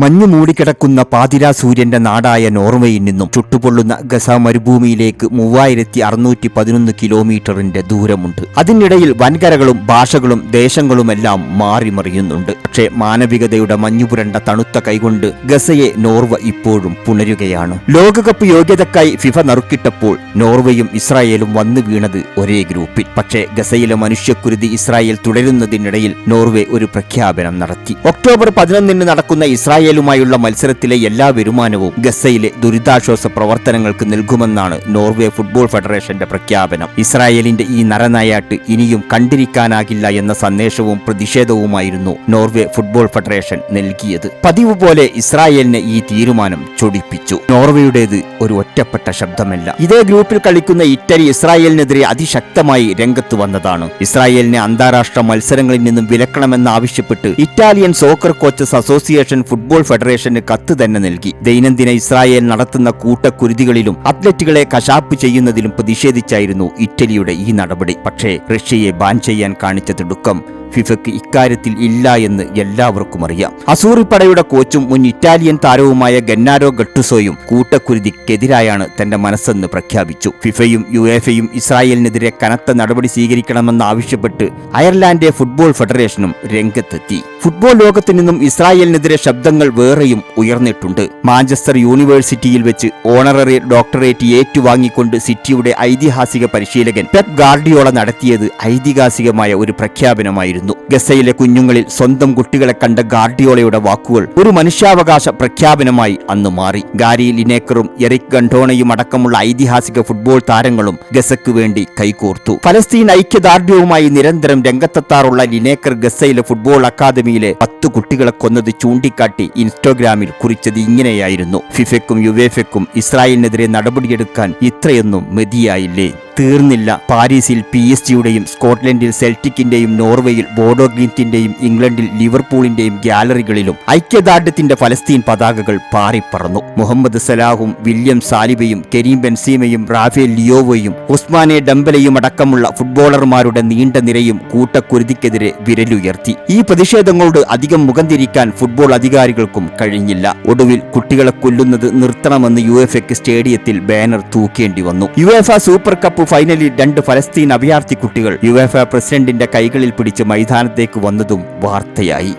മഞ്ഞു മൂടിക്കിടക്കുന്ന പാതിരാ സൂര്യന്റെ നാടായ നോർവേയിൽ നിന്നും ചുട്ടുപൊള്ളുന്ന ഗസ മരുഭൂമിയിലേക്ക് മൂവായിരത്തി അറുന്നൂറ്റി പതിനൊന്ന് കിലോമീറ്ററിന്റെ ദൂരമുണ്ട്. അതിനിടയിൽ വൻകരകളും ഭാഷകളും ദേശങ്ങളുമെല്ലാം മാറിമറിയുന്നുണ്ട്. പക്ഷേ മാനവികതയുടെ മഞ്ഞുപുരണ്ട തണുത്ത കൈകൊണ്ട് ഗസയെ നോർവ ഇപ്പോഴും പുണരുകയാണ്. ലോകകപ്പ് യോഗ്യതക്കായി ഫിഫ നറുക്കിട്ടപ്പോൾ നോർവേയും ഇസ്രായേലും വന്നു വീണത് ഒരേ ഗ്രൂപ്പിൽ. പക്ഷേ ഗസയിലെ മനുഷ്യക്കുരുതി ഇസ്രായേൽ തുടരുന്നതിനിടയിൽ നോർവേ ഒരു പ്രഖ്യാപനം നടത്തി. ഒക്ടോബർ പതിനൊന്നിന് നടക്കുന്ന ഇസ്രായേലുമായുള്ള മത്സരത്തിലെ എല്ലാ വരുമാനവും ഗസയിലെ ദുരിതാശ്വാസ പ്രവർത്തനങ്ങൾക്ക് നൽകുമെന്നാണ് നോർവേ ഫുട്ബോൾ ഫെഡറേഷന്റെ പ്രഖ്യാപനം. ഇസ്രായേലിന്റെ ഈ നരനായാട്ട് ഇനിയും കണ്ടിരിക്കാനാകില്ല എന്ന സന്ദേശവും പ്രതിഷേധവുമായിരുന്നു നോർവേ ഫുട്ബോൾ ഫെഡറേഷൻ നൽകിയത്. പതിവ് പോലെ ഇസ്രായേലിനെ ഈ തീരുമാനം ചൊടിപ്പിച്ചു. നോർവേയുടേത് ഒരു ഒറ്റപ്പെട്ട ശബ്ദമല്ല. ഇതേ ഗ്രൂപ്പിൽ കളിക്കുന്ന ഇറ്റലി ഇസ്രായേലിനെതിരെ അതിശക്തമായി രംഗത്ത് വന്നതാണ്. ഇസ്രായേലിനെ അന്താരാഷ്ട്ര മത്സരങ്ങളിൽ നിന്നും വിലക്കണമെന്നാവശ്യപ്പെട്ട് Italian soccer coaches association football ഫെഡറേഷന് കത്ത് തന്നെ നൽകി. ദൈനംദിന ഇസ്രായേൽ നടത്തുന്ന കൂട്ടക്കുരുതികളിലും അത്ലറ്റുകളെ കശാപ്പ് ചെയ്യുന്നതിലും പ്രതിഷേധിച്ചായിരുന്നു ഇറ്റലിയുടെ ഈ നടപടി. പക്ഷേ റഷ്യയെ ബാൻ ചെയ്യാൻ കാണിച്ച തിടുക്കം ഫിഫയ്ക്ക് ഇക്കാര്യത്തിൽ ഇല്ല എന്ന് എല്ലാവർക്കും അറിയാം. അസൂറി പടയുടെ കോച്ചും മുൻ ഇറ്റാലിയൻ താരവുമായ ഗന്നാരോ ഗട്ടുസോയും കൂട്ടക്കുരുതിക്കെതിരായാണ് തന്റെ മനസ്സെന്ന് പ്രഖ്യാപിച്ചു. ഫിഫയും യു എഫയും ഇസ്രായേലിനെതിരെ കനത്ത നടപടി സ്വീകരിക്കണമെന്ന് ആവശ്യപ്പെട്ട് അയർലാൻഡ് ഫുട്ബോൾ ഫെഡറേഷനും രംഗത്തെത്തി. ഫുട്ബോൾ ലോകത്തു നിന്നും ഇസ്രായേലിനെതിരെ ശബ്ദങ്ങൾ വേറെയും ഉയർന്നിട്ടുണ്ട്. മാഞ്ചസ്റ്റർ യൂണിവേഴ്സിറ്റിയിൽ വെച്ച് ഓണററി ഡോക്ടറേറ്റ് ഏറ്റുവാങ്ങിക്കൊണ്ട് സിറ്റിയുടെ ഐതിഹാസിക പരിശീലകൻ പെപ് ഗാർഡിയോള നടത്തിയത് ഐതിഹാസികമായ ഒരു പ്രഖ്യാപനമായിരുന്നു. ഗസയിലെ കുഞ്ഞുങ്ങളിൽ സ്വന്തം കുട്ടികളെ കണ്ട ഗാർഡിയോളയുടെ വാക്കുകൾ ഒരു മനുഷ്യാവകാശ പ്രഖ്യാപനമായി അന്ന് മാറി. ഗാരി ലിനേക്കറും എറിക് ഗണ്ടോണയും അടക്കമുള്ള ഐതിഹാസിക ഫുട്ബോൾ താരങ്ങളും ഗസയ്ക്ക് വേണ്ടി കൈകോർത്തു. ഫലസ്തീൻ ഐക്യദാർഢ്യവുമായി നിരന്തരം രംഗത്തെത്താറുള്ള ലിനേക്കർ ഗസയിലെ ഫുട്ബോൾ അക്കാദമിയിലെ പത്ത് കുട്ടികളെ കൊന്നത് ചൂണ്ടിക്കാട്ടി ഇൻസ്റ്റഗ്രാമിൽ കുറിച്ചത് ഇങ്ങനെയായിരുന്നു. ഫിഫയ്ക്കും യുവേഫയ്ക്കും ഇസ്രായേലിനെതിരെ നടപടിയെടുക്കാൻ ഇത്രയൊന്നും മതിയായില്ലേ? തീർന്നില്ല. പാരീസിൽ പി എസ് ജിയുടെയും സ്കോട്ട്ലൻഡിൽ സെൽറ്റിക്കിന്റെയും നോർവേയിൽ ബോഡോ ഗ്ലിന്റിന്റെയും ഇംഗ്ലണ്ടിൽ ലിവർപൂളിന്റെയും ഗ്യാലറികളിലും ഐക്യദാർഢ്യത്തിന്റെ ഫലസ്തീൻ പതാകകൾ പാറിപ്പറന്നു. മുഹമ്മദ് സലാഹും വില്യം സാലിബയും കരീം ബെൻസീമയും റാഫേൽ ലിയോവയും ഉസ്മാനെ ഡംബലയും അടക്കമുള്ള ഫുട്ബോളർമാരുടെ നീണ്ട നിരയും കൂട്ടക്കുരുതിക്കെതിരെ വിരലുയർത്തി. ഈ പ്രതിഷേധങ്ങളോട് അധികം മുഖം തിരിക്കാൻ ഫുട്ബോൾ അധികാരികൾക്കും കഴിഞ്ഞില്ല. ഒടുവിൽ കുട്ടികളെ കൊല്ലുന്നത് നിർത്തണമെന്ന് യു സ്റ്റേഡിയത്തിൽ ബാനർ തൂക്കേണ്ടി വന്നു. യു സൂപ്പർ കപ്പ് ഫൈനലിൽ രണ്ട് ഫലസ്തീൻ അഭയാർത്ഥി കുട്ടികൾ യു പ്രസിഡന്റിന്റെ കൈകളിൽ പിടിച്ച് മൈതാനത്തേക്ക് വന്നതും വാർത്തയായി.